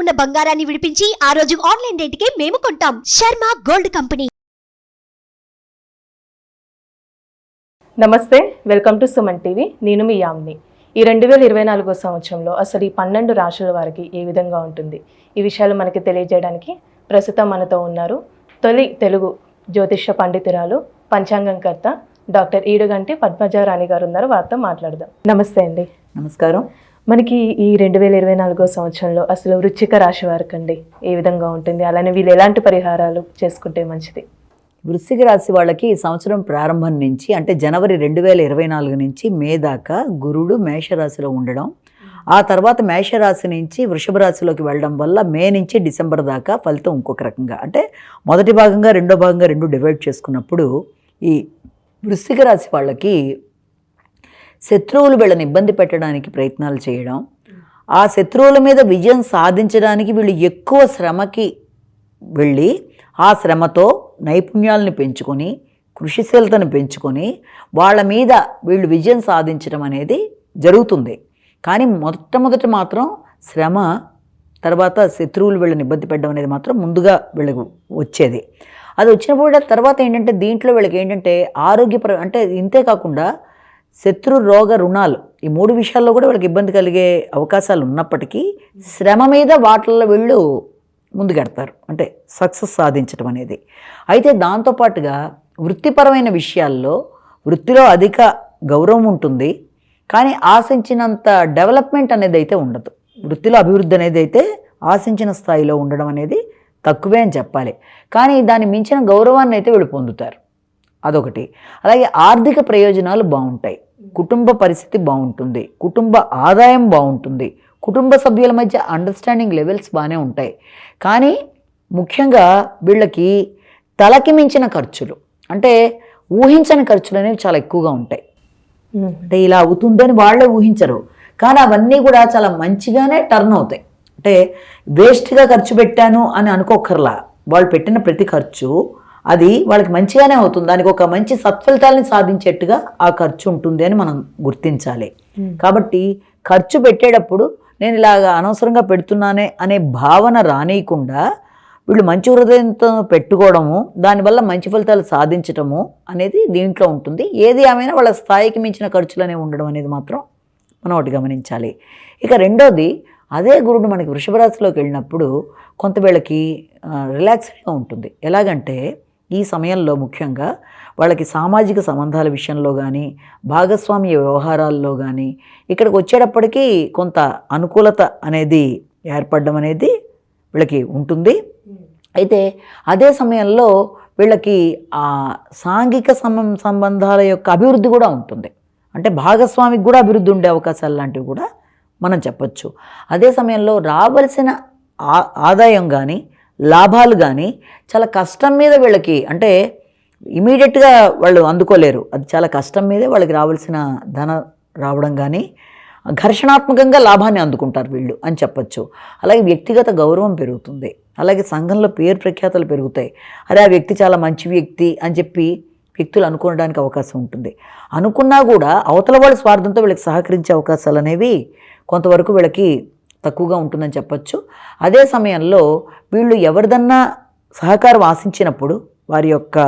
ఉన్న బంగారాన్ని విడిపించి ఆ రోజు ఆన్లైన్ రేటుకే మేము కొంటాం. Sharma gold company. నమస్తే వెల్కమ్ టు సుమన్ టీవీ. నేను మీ యామ్ని. ఈ రెండు వేల ఇరవై నాలుగో సంవత్సరంలో అసలు ఈ పన్నెండు రాశుల వారికి ఏ విధంగా ఉంటుంది? ఈ విషయాలు మనకి తెలియజేయడానికి ప్రస్తుతం మనతో ఉన్నారు తొలి తెలుగు జ్యోతిష్య పండితురాలు పంచాంగంకర్త డాక్టర్ ఈడుగంటి పద్మజారాణి గారు ఉన్నారు. వారితో మాట్లాడదాం. నమస్తే అండి. నమస్కారం. మనకి ఈ రెండు వేల ఇరవై నాలుగో సంవత్సరంలో అసలు వృచ్చిక రాశి వారికి అండి ఏ విధంగా ఉంటుంది? అలానే వీళ్ళు ఎలాంటి పరిహారాలు చేసుకుంటే మంచిది? వృశ్చిక రాశి వాళ్ళకి ఈ సంవత్సరం ప్రారంభం నుంచి అంటే జనవరి రెండు వేల ఇరవై నాలుగు నుంచి మే దాకా గురుడు మేషరాశిలో ఉండడం ఆ తర్వాత మేషరాశి నుంచి వృషభ రాశిలోకి వెళ్ళడం వల్ల మే నుంచి డిసెంబర్ దాకా ఫలితం ఇంకొక రకంగా అంటే మొదటి భాగంగా రెండో భాగంగా రెండు డివైడ్ చేసుకున్నప్పుడు ఈ వృశ్చిక రాశి వాళ్ళకి శత్రువులు వీళ్ళని ఇబ్బంది పెట్టడానికి ప్రయత్నాలు చేయడం. ఆ శత్రువుల మీద విజయం సాధించడానికి వీళ్ళు ఎక్కువ శ్రమకి వెళ్ళి ఆ శ్రమతో నైపుణ్యాలను పెంచుకొని కృషిశీలతను పెంచుకొని వాళ్ళ మీద వీళ్ళు విజయం సాధించడం అనేది జరుగుతుంది. కానీ మొట్టమొదట మాత్రం శ్రమ తర్వాత శత్రువులు వీళ్ళని ఇబ్బంది పెట్టడం అనేది మాత్రం ముందుగా వీళ్ళకు వచ్చేది. అది వచ్చినప్పుడు కూడా తర్వాత ఏంటంటే దీంట్లో వీళ్ళకి ఏంటంటే ఆరోగ్యపర అంటే ఇంతే కాకుండా శత్రు రోగ రుణాలు ఈ మూడు విషయాల్లో కూడా వీళ్ళకి ఇబ్బంది కలిగే అవకాశాలు ఉన్నప్పటికీ శ్రమ మీద వాటిల్లో వీళ్ళు ముందుకెడతారు. అంటే సక్సెస్ సాధించడం అనేది. అయితే దాంతోపాటుగా వృత్తిపరమైన విషయాల్లో వృత్తిలో అధిక గౌరవం ఉంటుంది. కానీ ఆశించినంత డెవలప్మెంట్ అనేది అయితే ఉండదు. వృత్తిలో అభివృద్ధి అనేది అయితే ఆశించిన స్థాయిలో ఉండడం అనేది తక్కువే అని చెప్పాలి. కానీ దాన్ని మించిన గౌరవాన్ని అయితే వీళ్ళు పొందుతారు. అదొకటి. అలాగే ఆర్థిక ప్రయోజనాలు బాగుంటాయి. కుటుంబ పరిస్థితి బాగుంటుంది. కుటుంబ ఆదాయం బాగుంటుంది. కుటుంబ సభ్యుల మధ్య అండర్స్టాండింగ్ లెవెల్స్ బాగానే ఉంటాయి. కానీ ముఖ్యంగా వీళ్ళకి తలకి మించిన ఖర్చులు అంటే ఊహించని ఖర్చులు అనేవి చాలా ఎక్కువగా ఉంటాయి. అంటే ఇలా అవుతుందని వాళ్ళే ఊహించరు. కానీ అవన్నీ కూడా చాలా మంచిగానే టర్న్ అవుతాయి. అంటే వేస్ట్గా ఖర్చు పెట్టాను అని అనుకోకర్లా. వాళ్ళు పెట్టిన ప్రతి ఖర్చు అది వాళ్ళకి మంచిగానే అవుతుంది. దానికి ఒక మంచి సత్ఫలితాలని సాధించేట్టుగా ఆ ఖర్చు ఉంటుంది అని మనం గుర్తించాలి. కాబట్టి ఖర్చు పెట్టేటప్పుడు నేను ఇలాగ అనవసరంగా పెడుతున్నానే అనే భావన రానియకుండా వీళ్ళు మంచి హృదయంతో పెట్టుకోవడము దానివల్ల మంచి ఫలితాలు సాధించటము అనేది దీంట్లో ఉంటుంది. ఏది ఏమైనా వాళ్ళ స్థాయికి మించిన ఖర్చులు అనేవి ఉండడం అనేది మాత్రం మనం ఒకటి గమనించాలి. ఇక రెండోది అదే గురుడు మనకి వృషభ రాశిలోకి వెళ్ళినప్పుడు కొంత వీళ్ళకి రిలాక్స్డ్గా ఉంటుంది. ఎలాగంటే ఈ సమయంలో ముఖ్యంగా వాళ్ళకి సామాజిక సంబంధాల విషయంలో కానీ భాగస్వామ్య వ్యవహారాల్లో కానీ ఇక్కడికి వచ్చేటప్పటికీ కొంత అనుకూలత అనేది ఏర్పడడం అనేది వీళ్ళకి ఉంటుంది. అయితే అదే సమయంలో వీళ్ళకి ఆ సాంఘిక సం సంబంధాల యొక్క అభివృద్ధి కూడా ఉంటుంది. అంటే భాగస్వామికి కూడా అభివృద్ధి ఉండే అవకాశాలు లాంటివి కూడా మనం చెప్పచ్చు. అదే సమయంలో రావలసిన ఆ- ఆదాయం కానీ లాభాలు కానీ చాలా కష్టం మీద వీళ్ళకి అంటే ఇమీడియట్గా వాళ్ళు అందుకోలేరు. అది చాలా కష్టం మీదే వాళ్ళకి రావాల్సిన ధన రావడం కానీ ఘర్షణాత్మకంగా లాభాన్ని అందుకుంటారు వీళ్ళు అని చెప్పచ్చు. అలాగే వ్యక్తిగత గౌరవం పెరుగుతుంది. అలాగే సంఘంలో పేరు ప్రఖ్యాతలు పెరుగుతాయి. అరే ఆ వ్యక్తి చాలా మంచి వ్యక్తి అని చెప్పి వ్యక్తులు అనుకోవడానికి అవకాశం ఉంటుంది. అనుకున్నా కూడా అవతల వాళ్ళ స్వార్థంతో వీళ్ళకి సహకరించే అవకాశాలు అనేవి కొంతవరకు వీళ్ళకి తక్కువగా ఉంటుందని చెప్పచ్చు. అదే సమయంలో వీళ్ళు ఎవరిదన్నా సహకారం ఆశించినప్పుడు వారి యొక్క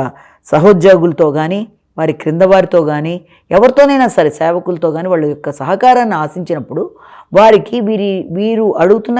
సహోద్యోగులతో కానీ వారి క్రింద వారితో కానీ ఎవరితోనైనా సరే సేవకులతో కానీ వాళ్ళ యొక్క సహకారాన్ని ఆశించినప్పుడు వారికి వీరి వీరు అడుగుతున్న